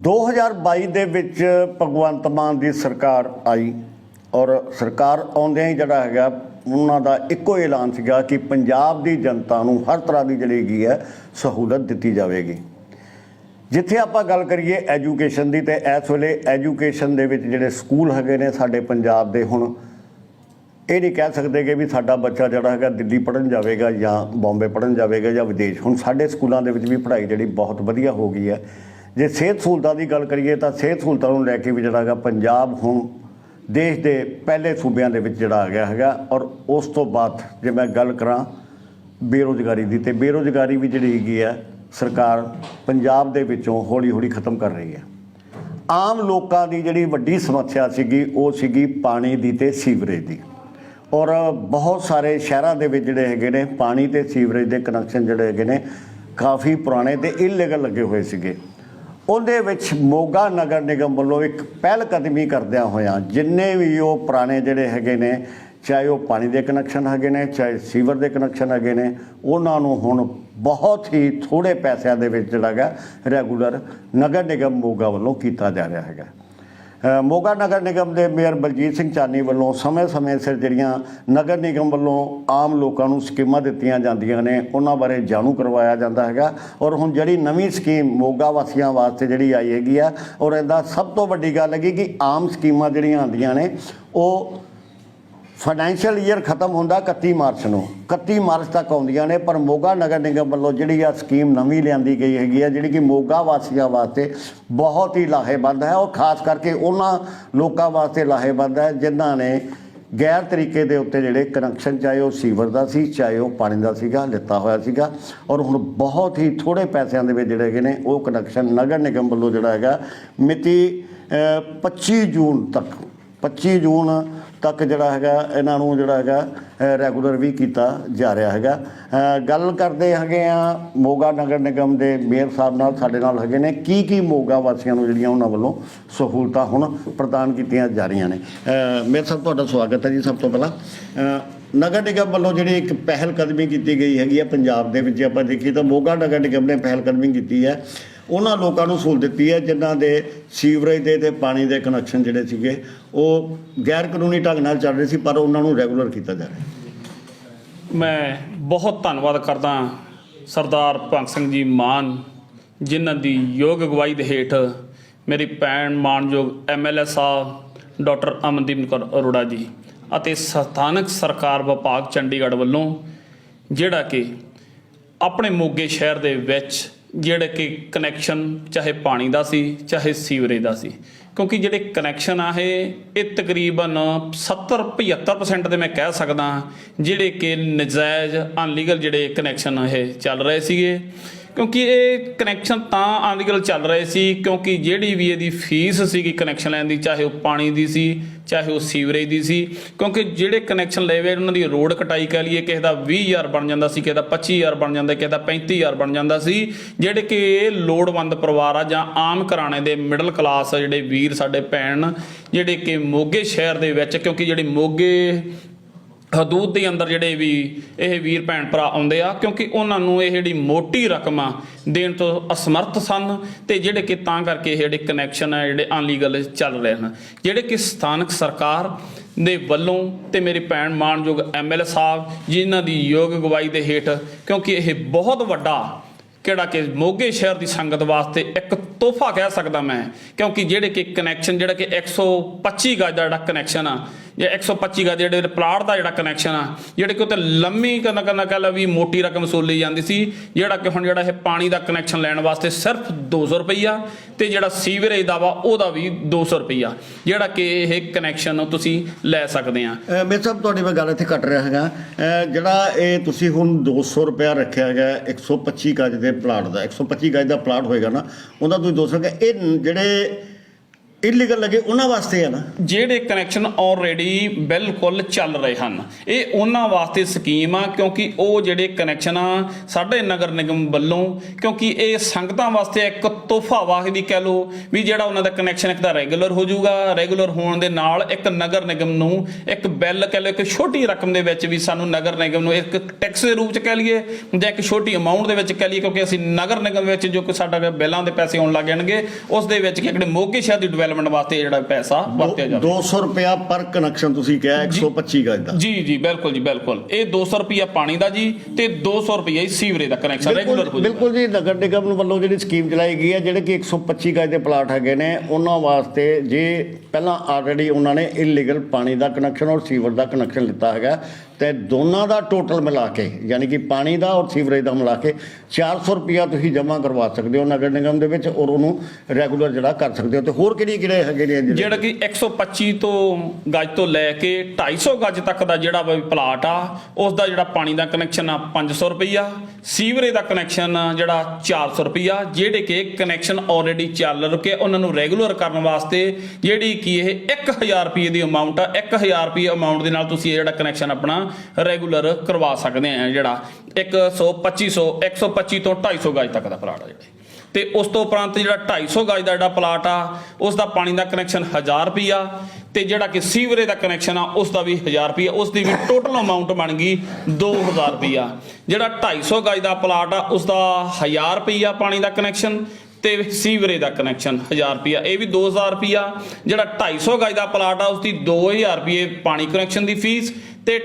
2022 ਦੇ ਵਿੱਚ ਭਗਵੰਤ ਮਾਨ ਦੀ ਸਰਕਾਰ ਆਈ ਔਰ ਸਰਕਾਰ ਆਉਂਦਿਆਂ ਹੀ ਜਿਹੜਾ ਹੈਗਾ, ਉਹਨਾਂ ਦਾ ਇੱਕੋ ਹੀ ਐਲਾਨ ਸੀਗਾ ਕਿ ਪੰਜਾਬ ਦੀ ਜਨਤਾ ਨੂੰ ਹਰ ਤਰ੍ਹਾਂ ਦੀ ਜਿਹੜੀ ਹੈਗੀ ਹੈ, ਸਹੂਲਤ ਦਿੱਤੀ ਜਾਵੇਗੀ। ਜਿੱਥੇ ਆਪਾਂ ਗੱਲ ਕਰੀਏ ਐਜੂਕੇਸ਼ਨ ਦੀ, ਤੇ ਇਸ ਵੇਲੇ ਐਜੂਕੇਸ਼ਨ ਦੇ ਵਿੱਚ ਜਿਹੜੇ ਸਕੂਲ ਹੈਗੇ ਨੇ ਸਾਡੇ ਪੰਜਾਬ ਦੇ ਹੁਣ, ਇਹ ਨਹੀਂ ਕਹਿ ਸਕਦੇ ਕਿ ਵੀ ਸਾਡਾ ਬੱਚਾ ਜਿਹੜਾ ਹੈਗਾ ਦਿੱਲੀ ਪੜਨ ਜਾਵੇਗਾ ਜਾਂ ਬੰਬੇ ਪੜਨ ਜਾਵੇਗਾ ਜਾਂ ਵਿਦੇਸ਼। ਹੁਣ ਸਾਡੇ ਸਕੂਲਾਂ ਦੇ ਵਿੱਚ ਵੀ ਪੜ੍ਹਾਈ ਜਿਹੜੀ ਬਹੁਤ ਵਧੀਆ ਹੋ ਗਈ ਹੈ। ਜੇ ਸਿਹਤ ਸਹੂਲਤਾਂ ਦੀ ਗੱਲ ਕਰੀਏ ਤਾਂ ਸਿਹਤ ਸਹੂਲਤਾਂ ਨੂੰ ਲੈ ਕੇ ਵੀ ਜਿਹੜਾ ਹੈਗਾ ਪੰਜਾਬ ਹੁਣ ਦੇਸ਼ ਦੇ ਪਹਿਲੇ ਸੂਬਿਆਂ ਦੇ ਵਿੱਚ ਜਿਹੜਾ ਆ ਗਿਆ ਹੈਗਾ ਔਰ ਉਸ ਤੋਂ ਬਾਅਦ ਜੇ ਮੈਂ ਗੱਲ ਕਰਾਂ ਬੇਰੋਜ਼ਗਾਰੀ ਦੀ ਤੇ ਬੇਰੋਜ਼ਗਾਰੀ ਵੀ ਜਿਹੜੀ ਹੈਗੀ ਹੈ ਸਰਕਾਰ ਪੰਜਾਬ ਦੇ ਵਿੱਚੋਂ ਹੌਲੀ ਹੌਲੀ ਖਤਮ ਕਰ ਰਹੀ ਹੈ। ਆਮ ਲੋਕਾਂ ਦੀ ਜਿਹੜੀ ਵੱਡੀ ਸਮੱਸਿਆ ਸੀਗੀ ਉਹ ਸੀਗੀ ਪਾਣੀ ਦੀ ਤੇ ਸੀਵਰੇਜ ਦੀ। ਔਰ ਬਹੁਤ ਸਾਰੇ ਸ਼ਹਿਰਾਂ ਦੇ ਵਿੱਚ ਜਿਹੜੇ ਹੈਗੇ ਨੇ ਪਾਣੀ ਤੇ ਸੀਵਰੇਜ ਦੇ ਕਨੈਕਸ਼ਨ ਜਿਹੜੇ ਹੈਗੇ ਨੇ ਕਾਫੀ ਪੁਰਾਣੇ ਤੇ ਇਲੀਗਲ ਲੱਗੇ ਹੋਏ ਸੀਗੇ। ਉਹਦੇ ਵਿੱਚ ਮੋਗਾ ਨਗਰ ਨਿਗਮ ਵੱਲੋਂ ਇੱਕ ਪਹਿਲ ਕਦਮੀ ਕਰਦਿਆਂ ਹੋਇਆਂ ਜਿੰਨੇ ਵੀ ਉਹ ਪੁਰਾਣੇ ਜਿਹੜੇ ਹੈਗੇ ਨੇ, ਚਾਹੇ ਉਹ ਪਾਣੀ ਦੇ ਕਨੈਕਸ਼ਨ ਹੈਗੇ ਨੇ, ਚਾਹੇ ਸੀਵਰ ਦੇ ਕਨੈਕਸ਼ਨ ਹੈਗੇ ਨੇ, ਉਹਨਾਂ ਨੂੰ ਹੁਣ ਬਹੁਤ ਹੀ ਥੋੜੇ ਪੈਸਿਆਂ ਦੇ ਵਿੱਚ ਜਿਹੜਾ ਹੈਗਾ ਰੈਗੂਲਰ ਨਗਰ ਨਿਗਮ ਮੋਗਾ ਵੱਲੋਂ ਕੀਤਾ ਜਾ ਰਿਹਾ ਹੈਗਾ। ਮੋਗਾ ਨਗਰ ਨਿਗਮ ਦੇ ਮੇਅਰ ਬਲਜੀਤ ਸਿੰਘ ਚਾਨੀ ਵੱਲੋਂ ਸਮੇਂ-ਸਮੇਂ ਸਿਰ ਜਿਹੜੀਆਂ ਨਗਰ ਨਿਗਮ ਵੱਲੋਂ ਆਮ ਲੋਕਾਂ ਨੂੰ ਸਕੀਮਾਂ ਦਿੱਤੀਆਂ ਜਾਂਦੀਆਂ ਨੇ, ਉਹਨਾਂ ਬਾਰੇ ਜਾਣੂ ਕਰਵਾਇਆ ਜਾਂਦਾ ਹੈਗਾ। ਔਰ ਹੁਣ ਜਿਹੜੀ ਨਵੀਂ ਸਕੀਮ ਮੋਗਾ ਵਾਸੀਆਂ ਵਾਸਤੇ ਜਿਹੜੀ ਆਈ ਹੈਗੀ ਆ, ਔਰ ਇਹਦਾ ਸਭ ਤੋਂ ਵੱਡੀ ਗੱਲ ਹੈਗੀ ਕਿ ਆਮ ਸਕੀਮਾਂ ਜਿਹੜੀਆਂ ਆਉਂਦੀਆਂ ਨੇ, ਉਹ ਫਾਈਨੈਂਸ਼ੀਅਲ ਈਅਰ ਖਤਮ ਹੁੰਦਾ 31 ਮਾਰਚ ਨੂੰ। 31 ਮਾਰਚ ਤੱਕ ਆਉਂਦੀਆਂ ਨੇ ਪਰ ਮੋਗਾ ਨਗਰ ਨਿਗਮ ਵੱਲੋਂ ਜਿਹੜੀ ਆ ਸਕੀਮ ਨਵੀਂ ਲਿਆਂਦੀ ਗਈ ਹੈਗੀ ਆ ਜਿਹੜੀ ਕਿ ਮੋਗਾ ਵਾਸੀਆਂ ਵਾਸਤੇ ਬਹੁਤ ਹੀ ਲਾਹੇਵੰਦ ਹੈ। ਉਹ ਖਾਸ ਕਰਕੇ ਉਹਨਾਂ ਲੋਕਾਂ ਵਾਸਤੇ ਲਾਹੇਵੰਦ ਹੈ ਜਿਨ੍ਹਾਂ ਨੇ ਗੈਰ ਤਰੀਕੇ ਦੇ ਉੱਤੇ ਜਿਹੜੇ ਕਨੈਕਸ਼ਨ ਚਾਹੇ ਉਹ ਸੀਵਰ ਦਾ ਸੀ ਚਾਹੇ ਉਹ ਪਾਣੀ ਦਾ ਸੀਗਾ ਲਿੱਤਾ ਹੋਇਆ ਸੀਗਾ। ਔਰ ਹੁਣ ਬਹੁਤ ਹੀ ਥੋੜੇ ਪੈਸਿਆਂ ਦੇ ਵਿੱਚ ਜਿਹੜੇ ਹੈਗੇ ਨੇ ਉਹ ਕਨੈਕਸ਼ਨ ਨਗਰ ਨਿਗਮ ਵੱਲੋਂ ਜਿਹੜਾ ਹੈਗਾ ਮਿਤੀ ਅ, 25 ਜੂਨ ਤੱਕ 25 ਜੂਨ ਤੱਕ ਜਿਹੜਾ ਹੈਗਾ ਇਹਨਾਂ ਨੂੰ ਜਿਹੜਾ ਹੈਗਾ ਰੈਗੂਲਰ ਵੀ ਕੀਤਾ ਜਾ ਰਿਹਾ ਹੈਗਾ। ਗੱਲ ਕਰਦੇ ਹੈਗੇ ਆ ਮੋਗਾ ਨਗਰ ਨਿਗਮ ਦੇ ਮੇਅਰ ਸਾਹਿਬ ਨਾਲ ਸਾਡੇ ਨਾਲ ਹੈਗੇ ਨੇ। ਕੀ ਕੀ ਮੋਗਾ ਵਾਸੀਆਂ ਨੂੰ ਜਿਹੜੀਆਂ ਉਹਨਾਂ ਵੱਲੋਂ ਸਹੂਲਤਾਂ ਹੁਣ ਪ੍ਰਦਾਨ ਕੀਤੀਆਂ ਜਾ ਰਹੀਆਂ ਨੇ? ਅ, ਮੇਅਰ ਸਾਹਿਬ ਤੁਹਾਡਾ ਸਵਾਗਤ ਹੈ ਜੀ ਸਭ ਤੋਂ ਪਹਿਲਾਂ। ਨਗਰ ਨਿਗਮ ਵੱਲੋਂ ਜਿਹੜੀ ਇੱਕ ਪਹਿਲ ਕਦਮੀ ਕੀਤੀ ਗਈ ਹੈਗੀ ਹੈ ਪੰਜਾਬ ਦੇ ਵਿੱਚ ਜੇ ਆਪਾਂ ਦੇਖੀਏ ਤਾਂ ਮੋਗਾ ਨਗਰ ਨਿਗਮ ਨੇ ਪਹਿਲ ਕਦਮੀ ਕੀਤੀ ਹੈ। ਉਹਨਾਂ ਲੋਕਾਂ ਨੂੰ ਸਹੂਲਤ ਦਿੱਤੀ ਹੈ, ਜਿਨ੍ਹਾਂ ਦੇ ਸੀਵਰੇਜ ਦੇ ਤੇ ਪਾਣੀ ਦੇ ਕਨੈਕਸ਼ਨ ਜਿਹੜੇ ਸੀਗੇ, ਉਹ ਗੈਰ ਕਾਨੂੰਨੀ ਢੰਗ ਨਾਲ ਚੱਲ ਰਹੇ ਸੀ, ਪਰ ਉਹਨਾਂ ਨੂੰ ਰੈਗੂਲਰ ਕੀਤਾ ਜਾ ਰਿਹਾ ਮੈਂ ਬਹੁਤ ਧੰਨਵਾਦ ਕਰਦਾ ਸਰਦਾਰ ਭਗਤ ਸਿੰਘ ਜੀ ਮਾਨ, ਜਿਨ੍ਹਾਂ ਦੀ ਯੋਗ ਅਗਵਾਈ ਦੇ ਹੇਠ ਮੇਰੀ ਭੈਣ ਮਾਨਯੋਗ M L A Sahib, doctor Amandeep Kaur Arora ji ਅਤੇ ਸਥਾਨਕ ਸਰਕਾਰ ਵਿਭਾਗ ਚੰਡੀਗੜ੍ਹ ਵੱਲੋਂ ਜਿਹੜਾ ਕਿ ਆਪਣੇ ਮੋਗੇ ਸ਼ਹਿਰ ਦੇ ਵਿੱਚ ਜਿਹੜੇ ਕਿ ਕਨੈਕਸ਼ਨ ਚਾਹੇ ਪਾਣੀ ਦਾ ਸੀ, ਚਾਹੇ ਸੀਵਰੇਜ ਦਾ ਸੀ। ਕਿਉਂਕਿ ਜਿਹੜੇ ਕਨੈਕਸ਼ਨ ਆ ਇਹ ਇਹ ਤਕਰੀਬਨ 70 75% ਦੇ ਮੈਂ ਕਹਿ ਸਕਦਾ, ਜਿਹੜੇ ਕਿ ਨਜਾਇਜ਼ ਅਨਲੀਗਲ ਜਿਹੜੇ ਕਨੈਕਸ਼ਨ ਇਹ ਚੱਲ ਰਹੇ ਸੀਗੇ। ਕਿਉਂਕਿ ਇਹ ਕਨੈਕਸ਼ਨ ਤਾਂ ਅਨਲੀਗਲ ਚੱਲ ਰਹੇ ਸੀ, ਕਿਉਂਕਿ ਜਿਹੜੀ ਵੀ ਇਹਦੀ ਫੀਸ ਸੀਗੀ ਕਨੈਕਸ਼ਨ ਲੈਣ ਦੀ, ਚਾਹੇ ਉਹ ਪਾਣੀ ਦੀ ਸੀ, ਚਾਹੇ ਉਹ ਸੀਵਰੇਜ ਦੀ ਸੀ, ਕਿਉਂਕਿ ਜਿਹੜੇ ਕਨੈਕਸ਼ਨ ਲਏ ਵੇ ਉਹਨਾਂ ਦੀ ਰੋਡ ਕਟਾਈ ਕਹਿ ਲਈਏ, ਕਿਸੇ ਦਾ 20000 ਬਣ ਜਾਂਦਾ ਸੀ, ਕਿਸੇ ਦਾ 25000 ਬਣ ਜਾਂਦਾ, ਕਿਸੇ ਦਾ 35000 ਬਣ ਜਾਂਦਾ ਸੀ, ਜਿਹੜੇ ਕਿ ਲੋੜਵੰਦ ਪਰਿਵਾਰ ਆ ਜਾਂ ਆਮ ਘਰਾਣੇ ਦੇ ਮਿਡਲ ਕਲਾਸ ਜਿਹੜੇ ਵੀਰ ਸਾਡੇ ਭੈਣ, ਜਿਹੜੇ ਕਿ ਮੋਗੇ ਸ਼ਹਿਰ ਦੇ ਵਿੱਚ, ਕਿਉਂਕਿ ਜਿਹੜੇ ਮੋਗੇ ਹਦੂਦ ਦੇ ਅੰਦਰ ਜਿਹੜੇ ਵੀ ਇਹ ਵੀਰ ਭੈਣ ਭਰਾ ਆਉਂਦੇ ਆ, ਕਿਉਂਕਿ ਉਹਨਾਂ ਨੂੰ ਇਹ ਜਿਹੜੀ ਮੋਟੀ ਰਕਮ ਦੇਣ ਤੋਂ ਅਸਮਰਥ ਸਨ ਤੇ ਜਿਹੜੇ ਕਿ ਤਾਂ ਕਰਕੇ ਇਹ ਜਿਹੜੇ ਕਨੈਕਸ਼ਨ ਆ, ਜਿਹੜੇ ਅਨਲੀਗਲ ਚੱਲ ਰਹੇ ਹਨ। ਜਿਹੜੇ ਕਿ ਸਥਾਨਕ ਸਰਕਾਰ ਦੇ ਵੱਲੋਂ ਤੇ ਮੇਰੀ ਭੈਣ ਮਾਨਯੋਗ ਐਮਐਲਏ ਸਾਹਿਬ ਜਿਨ੍ਹਾਂ ਦੀ ਯੋਗ ਅਗਵਾਈ ਦੇ ਹੇਠ, ਕਿਉਂਕਿ ਇਹ ਬਹੁਤ ਵੱਡਾ ਕਿਹੜਾ ਕਿ ਮੋਗੇ ਸ਼ਹਿਰ ਦੀ ਸੰਗਤ ਵਾਸਤੇ ਇੱਕ ਤੋਹਫਾ ਕਹਿ ਸਕਦਾ ਮੈਂ, ਕਿਉਂਕਿ ਜਿਹੜੇ ਕਿ ਕਨੈਕਸ਼ਨ ਜਿਹੜਾ ਕਿ 125 ਗਜ ਦਾ ਜਿਹੜਾ ਕਨੈਕਸ਼ਨ ਆ ਜਾਂ 125 ਗਜ ਜਿਹੜੇ ਪਲਾਟ ਦਾ ਜਿਹੜਾ ਕਨੈਕਸ਼ਨ ਆ, ਜਿਹੜੇ ਕਿ ਉੱਤੇ ਲੰਮੀ ਕਹਿੰਦਾ ਕਰਨਾ ਕਹਿ ਲਾ ਵੀ ਮੋਟੀ ਰਕਮ ਸੋਲੀ ਜਾਂਦੀ ਸੀ, ਜਿਹੜਾ ਕਿ ਹੁਣ ਜਿਹੜਾ ਇਹ ਪਾਣੀ ਦਾ ਕਨੈਕਸ਼ਨ ਲੈਣ ਵਾਸਤੇ ਸਿਰਫ 200 ਰੁਪਈਆ ਤੇ ਜਿਹੜਾ ਸੀਵਰੇਜ ਦਾ ਵਾ ਉਹਦਾ ਵੀ 200 ਰੁਪਈਆ, ਜਿਹੜਾ ਕਿ ਇਹ ਕਨੈਕਸ਼ਨ ਤੁਸੀਂ ਲੈ ਸਕਦੇ ਆ। ਮੇਰੇ ਸਾਹਿਬ, ਤੁਹਾਡੀ ਮੈਂ ਗੱਲ ਇੱਥੇ ਕੱਟ ਰਿਹਾ ਹੈਗਾ। ਜਿਹੜਾ ਇਹ ਤੁਸੀਂ ਹੁਣ 200 ਰੁਪਇਆ ਰੱਖਿਆ ਹੈਗਾ 125 ਗਜ ਦੇ ਪਲਾਟ ਦਾ 125 ਗਜ ਦਾ ਪਲਾਟ ਹੋਏਗਾ ਨਾ ਉਹਦਾ ਤੁਸੀਂ 200 ਕਿ ਇਹ ਜਿਹੜੇ ਇਲੀਗਲ ਲੱਗੇ, ਉਹਨਾਂ ਵਾਸਤੇ ਆ ਨਾ। ਜਿਹੜੇ ਕਨੈਕਸ਼ਨ ਆਲਰੇਡੀ ਬਿਲਕੁਲ ਚੱਲ ਰਹੇ ਹਨ, ਇਹ ਉਹਨਾਂ ਵਾਸਤੇ ਸਕੀਮ ਆ, ਕਿਉਂਕਿ ਉਹ ਜਿਹੜੇ ਕਨੈਕਸ਼ਨ ਆ ਸਾਡੇ ਨਗਰ ਨਿਗਮ ਵੱਲੋਂ, ਕਿਉਂਕਿ ਇਹ ਸੰਗਤਾਂ ਵਾਸਤੇ ਇੱਕ ਤੋਹਫਾ ਵਾਹ ਵੀ ਕਹਿ ਲੋ ਵੀ ਜਿਹੜਾ ਉਹਨਾਂ ਦਾ ਕਨੈਕਸ਼ਨ ਇੱਕ ਤਾਂ ਰੈਗੂਲਰ ਹੋ ਜਾਊਗਾ ਰੈਗੂਲਰ ਹੋਣ ਦੇ ਨਾਲ ਇੱਕ ਨਗਰ ਨਿਗਮ ਨੂੰ ਇੱਕ ਬਿੱਲ ਕਹਿ ਲੋ ਇੱਕ ਛੋਟੀ ਰਕਮ ਦੇ ਵਿੱਚ ਵੀ ਸਾਨੂੰ ਨਗਰ ਨਿਗਮ ਨੂੰ ਇੱਕ ਟੈਕਸ ਦੇ ਰੂਪ ਚ ਕਹਿ ਲਈਏ, ਜਾਂ ਇੱਕ ਛੋਟੀ ਅਮਾਉਂਟ ਦੇ ਵਿੱਚ ਕਹਿ ਲਈਏ, ਕਿਉਂਕਿ ਅਸੀਂ ਨਗਰ ਨਿਗਮ ਵਿੱਚ ਜੋ ਕਿ ਸਾਡਾ ਬਿੱਲਾਂ ਦੇ ਪੈਸੇ ਆਉਣ ਲੱਗ ਜਾਣਗੇ, ਉਸ ਦੇ ਵਿੱਚ ਕਿ ਜਿਹੜੇ ਮੋਗੇ ਸ਼ਹਿਰ ਦੀ ਡਿਵੈਲਪਮੈਂਟ ਵਾਸਤੇ ਜਿਹੜਾ ਪੈਸਾ ਵਰਤਿਆ ਜਾਵੇ 200 ਰੁਪਿਆ ਪਰ ਕਨੈਕਸ਼ਨ ਤੁਸੀਂ ਕਿਹਾ 125 ਗਜ ਦਾ। ਜੀ ਜੀ ਬਿਲਕੁਲ ਜੀ ਬਿਲਕੁਲ। ਇਹ 200 ਰੁਪਿਆ ਪਾਣੀ ਦਾ ਜੀ ਤੇ 200 ਰੁਪਿਆ ਹੀ ਸੀਵਰੇਜ ਦਾ ਕਨੈਕਸ਼ਨ ਰੈਗੂਲਰ ਹੋ ਬਿਲਕੁਲ ਜੀ ਨਗਰ ਨਿਗਮ ਵੱਲੋਂ ਜਿਹੜੀ ਸਕੀਮ ਚਲਾਈ ਗਈ ਹੈ ਜਿਹੜੇ ਕਿ 125 ਗਜ ਦੇ ਪਲਾਟ ਹੈਗੇ ਨੇ ਉਹਨਾਂ ਵਾਸਤੇ ਜੇ ਪਹਿਲਾਂ ਆਲਰੇਡੀ ਉਹਨਾਂ ਨੇ ਇਲੀਗਲ ਪਾਣੀ ਦਾ ਕਨੈਕਸ਼ਨ ਔਰ ਸੀਵਰ ਦਾ ਕਨੈਕਸ਼ਨ ਲਿੱਤਾ ਹੈਗਾ ਤੇ ਦੋਨਾਂ ਦਾ ਟੋਟਲ ਮਿਲਾ ਕੇ, ਯਾਨੀ ਕਿ ਪਾਣੀ ਦਾ ਔਰ ਸੀਵਰੇਜ ਦਾ ਮਿਲਾ ਕੇ 400 ਰੁਪਿਆ ਤੁਸੀਂ ਜਮ੍ਹਾਂ ਕਰਵਾ ਸਕਦੇ ਹੋ ਨਗਰ ਨਿਗਮ ਦੇ ਵਿੱਚ ਔਰ ਉਹਨੂੰ ਰੈਗੂਲਰ ਜਿਹੜਾ ਕਰ ਸਕਦੇ ਹੋ। ਤੇ ਹੋਰ ਕਿਹੜੀ ਕਿਹੜੇ ਹੈਗੇ ਨੇ ਜਿਹੜਾ ਕਿ 125 ਤੋਂ ਗੱਜ ਤੋਂ ਲੈ ਕੇ 250 ਗੱਜ ਤੱਕ ਦਾ ਜਿਹੜਾ ਵੀ ਪਲਾਟ ਆ, ਉਸ ਦਾ ਜਿਹੜਾ ਪਾਣੀ ਦਾ ਕਨੈਕਸ਼ਨ ਆ 500 ਰੁਪਈਆ, ਸੀਵਰੇਜ ਦਾ ਕਨੈਕਸ਼ਨ ਆ ਜਿਹੜਾ 400 ਰੁਪਈਆ, ਜਿਹੜੇ ਕਿ ਕਨੈਕਸ਼ਨ ਆਲਰੇਡੀ ਚੱਲ ਰੁਕੇ ਉਹਨਾਂ ਨੂੰ ਰੈਗੂਲਰ ਕਰਨ ਵਾਸਤੇ, ਜਿਹੜੀ ਕਿ ਇਹ 1000 ਰੁਪਏ ਦੀ ਅਮਾਉਂਟ ਆ 1000 ਰੁਪਏ ਅਮਾਉਂਟ ਦੇ ਨਾਲ ਤੁਸੀਂ ਇਹ ਜਿਹੜਾ ਕਨੈਕਸ਼ਨ ਆਪਣਾ ਰੈਗੂਲਰ ਕਰਵਾ ਸਕਦੇ ਆ ਜਿਹੜਾ 100 2500 125 ਤੋਂ 250 ਗਜ ਤੱਕ ਦਾ ਪਲਾਟ ਆ ਜਿਹੜਾ। ਤੇ ਉਸ ਤੋਂ ਉਪਰੰਤ ਜਿਹੜਾ 250 ਗਜ ਦਾ ਜਿਹੜਾ ਪਲਾਟ ਆ, ਉਸ ਦਾ ਪਾਣੀ ਦਾ ਕਨੈਕਸ਼ਨ 1000 ਰੁਪਿਆ ਤੇ ਜਿਹੜਾ ਕਿ ਸੀਵਰੇਜ ਦਾ ਕਨੈਕਸ਼ਨ ਆ, ਉਸ ਦਾ ਵੀ 1000 ਰੁਪਿਆ ਉਸ ਦੀ ਵੀ ਟੋਟਲ ਅਮਾਉਂਟ ਬਣ ਗਈ 2000 ਰੁਪਿਆ ਜਿਹੜਾ 250 ਗਜ ਦਾ ਪਲਾਟ ਆ, ਉਸ ਦਾ 1000 ਰੁਪਿਆ ਪਾਣੀ ਦਾ ਕਨੈਕਸ਼ਨ ਤੇ ਸੀਵਰੇਜ ਦਾ ਕਨੈਕਸ਼ਨ 1000 ਰੁਪਿਆ ਇਹ ਵੀ 2000 ਰੁਪਿਆ ਜਿਹੜਾ 250 ਗਜ ਦਾ ਪਲਾਟ ਆ, ਉਸ ਦੀ 2000 ਰੁਪਏ ਪਾਣੀ ਕਨੈਕਸ਼ਨ ਦੀ ਫੀਸ ਤੇ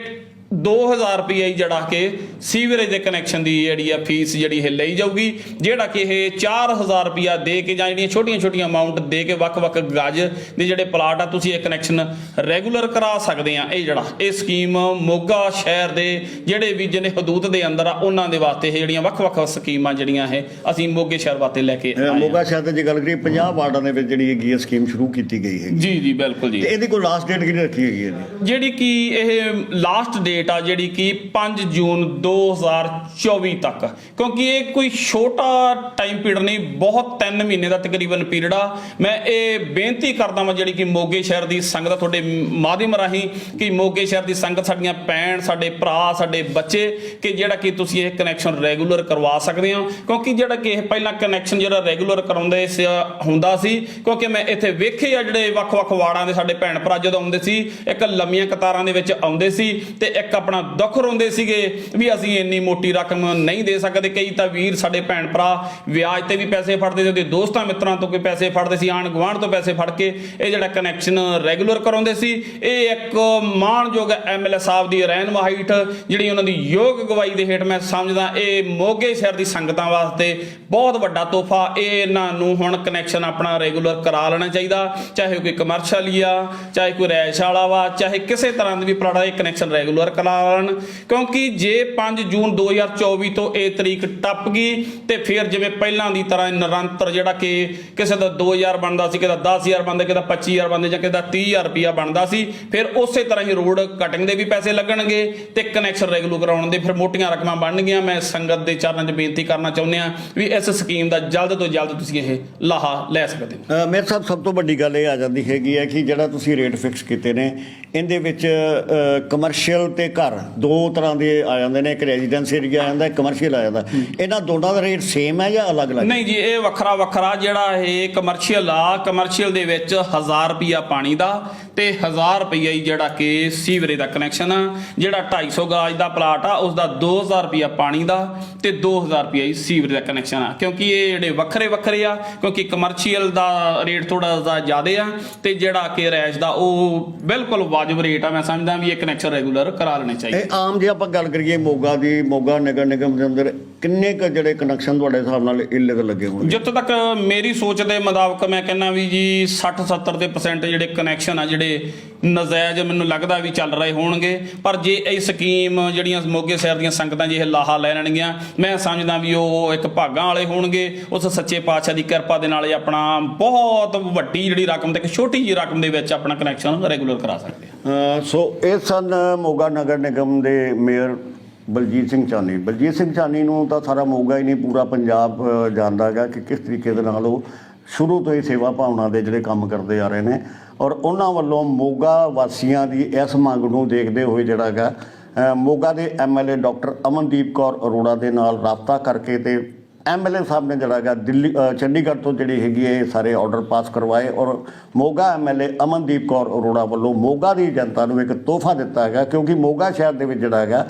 2000 ਰੁਪਏ ਹੀ ਜਿਹੜਾ ਕਿ ਸੀਵਰੇਜ ਦੇ ਕਨੈਕਸ਼ਨ ਦੀ ਜਿਹੜੀ ਆ ਫੀਸ ਜਿਹੜੀ ਇਹ ਲਈ ਜਾਊਗੀ ਜਿਹੜਾ ਕਿ ਇਹ 4000 ਰੁਪਿਆ ਦੇ ਕੇ ਜਾਂ ਜਿਹੜੀਆਂ ਛੋਟੀਆਂ ਛੋਟੀਆਂ ਅਮਾਉਂਟ ਦੇ ਕੇ ਵੱਖ-ਵੱਖ ਗਜ ਦੇ ਜਿਹੜੇ ਪਲਾਟ ਆ ਤੁਸੀਂ ਇਹ ਕਨੈਕਸ਼ਨ ਰੈਗੂਲਰ ਕਰਾ ਸਕਦੇ ਆ। ਇਹ ਜਿਹੜਾ ਇਹ ਸਕੀਮ ਮੋਗਾ ਸ਼ਹਿਰ ਦੇ ਜਿਹੜੇ ਵੀ ਜਿਹਨੇ ਹਦੂਦ ਦੇ ਅੰਦਰ ਆ ਉਹਨਾਂ ਦੇ ਵਾਸਤੇ ਇਹ ਜਿਹੜੀਆਂ ਵੱਖ-ਵੱਖ ਸਕੀਮਾਂ ਜਿਹੜੀਆਂ ਇਹ ਅਸੀਂ ਮੋਗੇ ਸ਼ਹਿਰ ਵਾਸਤੇ ਲੈ ਕੇ ਆਏ। ਮੋਗਾ ਸ਼ਹਿਰ ਦੇ ਜੇ ਗੱਲ ਕਰੀਏ 50 ਵਾਰਡਾਂ ਦੇ ਵਿੱਚ ਜਿਹੜੀ ਹੈਗੀ ਸਕੀਮ ਸ਼ੁਰੂ ਕੀਤੀ ਗਈ ਹੈ ਜੀ ਜੀ ਬਿਲਕੁਲ ਜੀ। ਤੇ ਇਹਦੀ ਕੋਈ ਲਾਸਟ ਡੇਟ ਕਿਹੜੀ ਰੱਖੀ ਹੈਗੀ ਹੈ ਜਿਹੜੀ ਕਿ ਇਹ ਲਾਸਟ ਡੇਟ ਆ ਜਿਹੜੀ ਕਿ 5 ਜੂਨ 2024 ਤੱਕ। ਕਿਉਂਕਿ ਇਹ ਕੋਈ ਛੋਟਾ ਟਾਈਮ ਪੀਰੀਅਡ ਨਹੀਂ, ਬਹੁਤ 3 ਮਹੀਨੇ ਦਾ ਤਕਰੀਬਨ ਪੀਰੀਅਡ ਆ। ਮੈਂ ਇਹ ਬੇਨਤੀ ਕਰਦਾ ਹਾਂ ਜਿਹੜੀ ਕਿ ਮੋਗੇ ਸ਼ਹਿਰ ਦੀ ਸੰਗਤ ਤੁਹਾਡੇ ਮਾਧਿਅਮ ਰਾਹੀਂ ਕਿ ਮੋਗੇ ਸ਼ਹਿਰ ਦੀ ਸੰਗਤ, ਸਾਡੀਆਂ ਭੈਣ, ਸਾਡੇ ਭਰਾ, ਸਾਡੇ ਬੱਚੇ ਕਿ ਜਿਹੜਾ ਕਿ ਤੁਸੀਂ ਇਹ ਕਨੈਕਸ਼ਨ ਰੈਗੂਲਰ ਕਰਵਾ ਸਕਦੇ ਹੋ। ਕਿਉਂਕਿ ਜਿਹੜਾ ਕਿ ਇਹ ਪਹਿਲਾਂ ਕਨੈਕਸ਼ਨ ਜਿਹੜਾ ਰੈਗੂਲਰ ਕਰਾਉਂਦੇ ਸੀ ਹੁੰਦਾ ਸੀ, ਕਿਉਂਕਿ ਮੈਂ ਇੱਥੇ ਵੇਖੇ ਆ ਜਿਹੜੇ ਵੱਖ-ਵੱਖ ਵਾਰਡਾਂ ਦੇ ਸਾਡੇ ਭੈਣ ਭਰਾ ਜਦੋਂ ਆਉਂਦੇ ਸੀ, ਇੱਕ ਲੰਮੀਆਂ ਕਤਾਰਾਂ ਦੇ ਵਿੱਚ ਆਉਂਦੇ ਸੀ ਤੇ ਇੱਕ ਆਪਣਾ ਦੁੱਖ ਰੋਂਦੇ ਸੀਗੇ ਵੀ ਅਸੀਂ ਇੰਨੀ ਮੋਟੀ ਰਕਮ ਨਹੀਂ ਦੇ ਸਕਦੇ। ਕਈ ਤਾਂ ਵੀਰ ਸਾਡੇ ਭੈਣ ਭਰਾ ਵਿਆਜ ਤੇ ਵੀ ਪੈਸੇ ਫੜਦੇ ਸੀ, ਉਹਦੇ ਦੋਸਤਾਂ ਮਿੱਤਰਾਂ ਤੋਂ ਕੋਈ ਪੈਸੇ ਫੜਦੇ ਸੀ ਆਣ ਗੁਆਂਢ ਤੋਂ ਪੈਸੇ ਫੜ ਕੇ ਇਹ ਜਿਹੜਾ ਕਨੈਕਸ਼ਨ ਰੈਗੂਲਰ ਕਰਾਉਂਦੇ ਸੀ, ਇਹ ਇੱਕ ਮਾਣਯੋਗ ਐਮਐਲਏ ਸਾਹਿਬ ਦੀ ਰਹਿਨਮਾਈਟ ਜਿਹੜੀ ਉਹਨਾਂ ਦੀ ਯੋਗ ਗਵਾਹੀ ਦੇ ਹੇਠ ਮੈਂ ਸਮਝਦਾ, ਇਹ ਮੋਗੇ ਸ਼ਹਿਰ ਦੀ ਸੰਗਤਾਂ ਵਾਸਤੇ ਬਹੁਤ ਵੱਡਾ ਤੋਹਫਾ, ਇਹ ਇਹਨਾਂ ਨੂੰ ਹੁਣ ਕਨੈਕਸ਼ਨ ਆਪਣਾ ਰੈਗੂਲਰ ਕਰਾ ਲੈਣਾ ਚਾਹੀਦਾ, ਚਾਹੇ ਕੋਈ ਕਮਰਸ਼ੀਅਲ ਆ, ਚਾਹੇ ਕੋਈ ਰੈਸ਼ ਵਾਲਾ ਵਾ, ਚਾਹੇ ਕਿਸੇ ਤਰ੍ਹਾਂ ਦੀ ਵੀ ਪਲਾੜਾ ਕਨੈਕਸ਼ਨ ਰੈਗੂਲਰ ਕਰਾ ਕਿਉਂਕਿ ਜੇ 5 ਜੂਨ 2024 ਤੋਂ ਇਹ ਤਰੀਕ ਟੱਪ ਗਈ, ਤੇ ਫਿਰ ਜਿਵੇਂ ਪਹਿਲਾਂ ਦੀ ਤਰ੍ਹਾਂ ਨਿਰੰਤਰ ਜਿਹੜਾ ਕਿ ਕਿਸੇ ਦਾ 2000 ਬਣਦਾ ਸੀ, ਕਿਸੇ ਦਾ 10000 ਬਣਦਾ, ਕਿਸੇ ਦਾ 25000 ਬਣਦਾ ਜਾਂ ਕਿਸੇ ਦਾ 30000 ਰੁਪਿਆ ਬਣਦਾ ਸੀ, ਫਿਰ ਉਸੇ ਤਰ੍ਹਾਂ ਹੀ ਰੋਡ ਕਟਿੰਗ ਦੇ ਵੀ ਪੈਸੇ ਲੱਗਣਗੇ ਤੇ ਕਨੈਕਸ਼ਨ ਰੈਗੂਲਰ ਕਰਾਉਣ ਦੇ ਫਿਰ ਮੋਟੀਆਂ ਰਕਮਾਂ ਬਣਨਗੀਆਂ। ਮੈਂ ਸੰਗਤ ਦੇ ਚਰਨਾਂ 'ਚ ਬੇਨਤੀ ਕਰਨਾ ਚਾਹੁੰਦੇ ਆ ਵੀ ਇਸ ਸਕੀਮ ਦਾ ਜਲਦ ਤੋਂ ਜਲਦ ਤੁਸੀਂ ਇਹ ਲਾਹਾ ਲੈ ਸਕਦੇ ਹੋ। ਮੇਰੇ ਸਾਹਿਬ, ਸਭ ਤੋਂ ਵੱਡੀ ਗੱਲ ਇਹ ਆ ਜਾਂਦੀ ਹੈਗੀ ਹੈ ਕਿ ਜਿਹੜਾ ਤੁਸੀਂ ਰੇਟ ਫਿਕਸ ਕੀਤੇ ਨੇ, ਇਹਦੇ ਵਿੱਚ ਕਮਰਸ਼ੀਅਲ ਤੇ ਘਰ ਦੋ ਤਰ੍ਹਾਂ ਦੇ ਆ ਜਾਂਦੇ ਨੇ, ਇੱਕ ਰੈਜ਼ੀਡੈਂਸ ਏਰੀਆ ਆ ਜਾਂਦਾ, ਇੱਕ ਕਮਰਸ਼ੀਅਲ ਆ ਜਾਂਦਾ। ਇਹਨਾਂ ਦੋਨਾਂ ਦਾ ਰੇਟ ਸੇਮ ਹੈ ਜਾਂ ਅਲੱਗ-ਅਲੱਗ ਨਹੀਂ ਜੀ, ਇਹ ਵੱਖਰਾ ਵੱਖਰਾ ਜਿਹੜਾ ਇਹ ਕਮਰਸ਼ੀਅਲ ਆ ਕਮਰਸ਼ੀਅਲ ਦੇ ਵਿੱਚ 1000 ਰੁਪਿਆ ਪਾਣੀ ਦਾ ਤੇ 1000 ਰੁਪਈਆ ਹੀ ਜਿਹੜਾ ਕਿ ਸੀਵਰੇਜ ਦਾ ਕਨੈਕਸ਼ਨ ਆ, ਜਿਹੜਾ 250 ਗਾਜ ਦਾ ਪਲਾਟ ਆ ਉਸ ਦਾ 2000 ਰੁਪਈਆ ਪਾਣੀ ਦਾ ਤੇ 2000 ਰੁਪਈਆ ਹੀ ਸੀਵਰੇਜ ਦਾ ਕਨੈਕਸ਼ਨ ਆ। ਕਿਉਂਕਿ ਇਹ ਜਿਹੜੇ ਵੱਖਰੇ ਵੱਖਰੇ ਆ, ਕਿਉਂਕਿ ਕਮਰਸ਼ੀਅਲ ਦਾ ਰੇਟ ਥੋੜਾ ਜਿਹਾ ਜ਼ਿਆਦਾ ਆ ਤੇ ਜਿਹੜਾ ਕਿ ਰੈਸ਼ ਦਾ ਉਹ ਬਿਲਕੁਲ ਵਾਜਬ ਰੇਟ ਆ। ਮੈਂ ਸਮਝਦਾ ਵੀ ਇਹ ਕਨੈਕਸ਼ਨ ਰੈਗੂਲਰ ਕਰਾ ਲੈਣੇ ਚਾਹੀਦੇ। ਇਹ ਆਮ ਜੇ ਆਪਾਂ ਗੱਲ ਕਰੀਏ ਮੋਗਾ ਦੀ, ਮੋਗਾ ਨਗਰ ਨਿਗਮ ਦੇ ਅੰਦਰ ਕਿੰਨੇ ਕੁ ਜਿਹੜੇ ਕਨੈਕਸ਼ਨ ਤੁਹਾਡੇ ਹਿਸਾਬ ਨਾਲ ਇਲੀਗਲ ਲੱਗੇ ਹੋਣਗੇ? ਜਿੱਥੋਂ ਤੱਕ ਮੇਰੀ ਸੋਚ ਦੇ ਮੁਤਾਬਕ ਮੈਂ ਕਹਿੰਦਾ ਵੀ ਜੀ 60 70 ਦੇ percent ਜਿਹੜੇ ਕਨੈਕਸ਼ਨ ਆ ਜਿਹੜੇ ਨਜਾਇਜ਼ ਮੈਨੂੰ ਲੱਗਦਾ ਵੀ ਚੱਲ ਰਹੇ ਹੋਣਗੇ। ਪਰ ਜੇ ਇਹ ਸਕੀਮ ਜਿਹੜੀਆਂ ਮੋਗੇ ਸ਼ਹਿਰ ਦੀਆਂ ਸੰਗਤਾਂ ਜੇ ਇਹ ਲਾਹਾ ਲੈ ਲੈਣਗੀਆਂ ਮੈਂ ਸਮਝਦਾ ਵੀ ਉਹ ਇੱਕ ਭਾਗਾਂ ਵਾਲੇ ਹੋਣਗੇ। ਉਸ ਸੱਚੇ ਪਾਤਸ਼ਾਹ ਦੀ ਕਿਰਪਾ ਦੇ ਨਾਲ ਆਪਣਾ ਬਹੁਤ ਵੱਡੀ ਜਿਹੜੀ ਰਕਮ ਤੇ ਇੱਕ ਛੋਟੀ ਜਿਹੀ ਰਕਮ ਦੇ ਵਿੱਚ ਆਪਣਾ ਕਨੈਕਸ਼ਨ ਰੈਗੂਲਰ ਕਰਾ ਸਕਦੇ ਆ। ਸੋ ਇਹ ਸਨ ਮੋਗਾ ਨਗਰ ਨਿਗਮ ਦੇ ਮੇਅਰ ਬਲਜੀਤ ਸਿੰਘ ਚਾਨੀ। ਬਲਜੀਤ ਸਿੰਘ ਚਾਨੀ ਨੂੰ ਤਾਂ ਸਾਰਾ ਮੋਗਾ ਹੀ ਨਹੀਂ, ਪੂਰਾ ਪੰਜਾਬ ਜਾਣਦਾ ਹੈਗਾ ਕਿ ਕਿਸ ਤਰੀਕੇ ਦੇ ਨਾਲ ਉਹ ਸ਼ੁਰੂ ਤੋਂ ਹੀ ਸੇਵਾ ਭਾਵਨਾ ਦੇ ਜਿਹੜੇ ਕੰਮ ਕਰਦੇ ਆ ਰਹੇ ਨੇ। ਔਰ ਉਹਨਾਂ ਵੱਲੋਂ ਮੋਗਾ ਵਾਸੀਆਂ ਦੀ ਇਸ ਮੰਗ ਨੂੰ ਦੇਖਦੇ ਹੋਏ ਜਿਹੜਾ ਹੈਗਾ ਮੋਗਾ ਦੇ M L A doctor Amandeep Kaur Arora ਦੇ ਨਾਲ ਰਾਬਤਾ ਕਰਕੇ ਤੇ ਐਮਐਲਏ ਸਾਹਿਬ ਨੇ ਜਿਹੜਾ ਹੈਗਾ ਦਿੱਲੀ ਚੰਡੀਗੜ੍ਹ ਤੋਂ ਜਿਹੜੀ ਹੈਗੀ ਹੈ, ਇਹ ਸਾਰੇ ਆਰਡਰ ਪਾਸ ਕਰਵਾਏ ਔਰ Moga M L A Amandeep Kaur Arora ਵੱਲੋਂ ਮੋਗਾ ਦੀ ਜਨਤਾ ਨੂੰ ਇੱਕ ਤੋਹਫਾ ਦਿੱਤਾ ਹੈਗਾ ਕਿਉਂਕਿ ਮੋਗਾ ਸ਼ਹਿਰ ਦੇ ਵਿੱਚ ਜਿਹੜਾ ਹੈਗਾ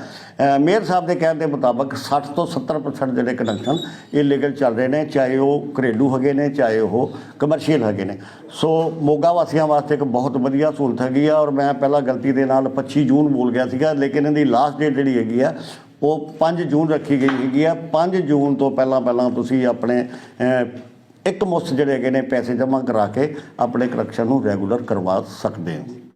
ਮੇਅਰ ਸਾਹਿਬ ਦੇ ਕਹਿਣ ਦੇ ਮੁਤਾਬਕ 60 ਤੋਂ 70% ਜਿਹੜੇ ਕਨੈਕਸ਼ਨ ਇਹ ਲੀਗਲ ਚੱਲ ਰਹੇ ਨੇ, ਚਾਹੇ ਉਹ ਘਰੇਲੂ ਹੈਗੇ ਨੇ, ਚਾਹੇ ਉਹ ਕਮਰਸ਼ੀਅਲ ਹੈਗੇ ਨੇ। ਸੋ ਮੋਗਾ ਵਾਸੀਆਂ ਵਾਸਤੇ ਇੱਕ ਬਹੁਤ ਵਧੀਆ ਸਹੂਲਤ ਹੈਗੀ ਆ ਔਰ ਮੈਂ ਪਹਿਲਾਂ ਗਲਤੀ ਦੇ ਨਾਲ 25 ਜੂਨ ਬੋਲ ਗਿਆ ਸੀਗਾ, ਲੇਕਿਨ ਇਹਦੀ ਲਾਸਟ ਡੇਟ ਜਿਹੜੀ ਹੈਗੀ ਆ ਉਹ 5 ਜੂਨ ਰੱਖੀ ਗਈ ਹੈਗੀ ਆ। 5 ਜੂਨ ਤੋਂ ਪਹਿਲਾਂ ਪਹਿਲਾਂ ਤੁਸੀਂ ਆਪਣੇ ਇੱਕ ਮੁਸਤ ਜਿਹੜੇ ਹੈਗੇ ਨੇ ਪੈਸੇ ਜਮ੍ਹਾਂ ਕਰਾ ਕੇ ਆਪਣੇ ਕਰੈਕਸ਼ਨ ਨੂੰ ਰੈਗੂਲਰ ਕਰਵਾ ਸਕਦੇ ਹੋ।